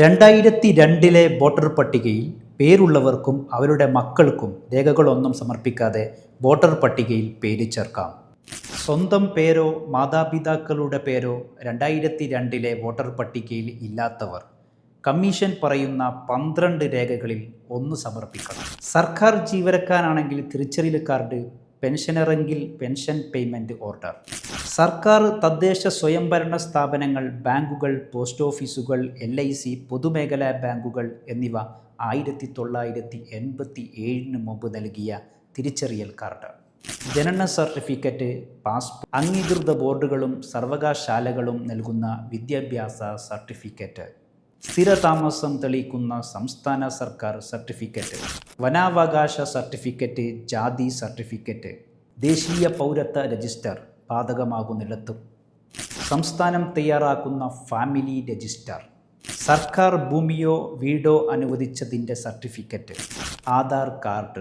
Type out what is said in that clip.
രണ്ടായിരത്തി രണ്ടിലെ വോട്ടർ പട്ടികയിൽ പേരുള്ളവർക്കും അവരുടെ മക്കൾക്കും രേഖകളൊന്നും സമർപ്പിക്കാതെ വോട്ടർ പട്ടികയിൽ പേര് ചേർക്കാം. സ്വന്തം പേരോ മാതാപിതാക്കളുടെ പേരോ രണ്ടായിരത്തി രണ്ടിലെ വോട്ടർ പട്ടികയിൽ ഇല്ലാത്തവർ കമ്മീഷൻ പറയുന്ന പന്ത്രണ്ട് രേഖകളിൽ ഒന്ന് സമർപ്പിക്കണം. സർക്കാർ ജീവനക്കാരാണെങ്കിൽ തിരിച്ചറിയൽ കാർഡ് പെൻഷനറെങ്കിൽ പെൻഷൻ പേയ്മെന്റ് ഓർഡർ. സർക്കാർ തദ്ദേശ സ്വയംഭരണ സ്ഥാപനങ്ങൾ ബാങ്കുകൾ പോസ്റ്റ് ഓഫീസുകൾ എൽ ഐ സി പൊതുമേഖലാ ബാങ്കുകൾ എന്നിവ ആയിരത്തി തൊള്ളായിരത്തി എൺപത്തി ഏഴിന് മുമ്പ് നൽകിയ തിരിച്ചറിയൽ കാർഡ്. ജനന സർട്ടിഫിക്കറ്റ് പാസ്പോർട്ട് അംഗീകൃത ബോർഡുകളും സർവകലാശാലകളും നൽകുന്ന വിദ്യാഭ്യാസ സർട്ടിഫിക്കറ്റ്. സ്ഥിരതാമസം തെളിയിക്കുന്ന സംസ്ഥാന സർക്കാർ സർട്ടിഫിക്കറ്റ്. വനാവകാശ സർട്ടിഫിക്കറ്റ് ജാതി സർട്ടിഫിക്കറ്റ് ദേശീയ പൗരത്വ രജിസ്റ്റർ ബാധകമാകുന്നിടത്തും. സംസ്ഥാനം തയ്യാറാക്കുന്ന ഫാമിലി രജിസ്റ്റർ. സർക്കാർ ഭൂമിയോ വീടോ അനുവദിച്ചതിന്റെ സർട്ടിഫിക്കറ്റ്. ആധാർ കാർഡ്.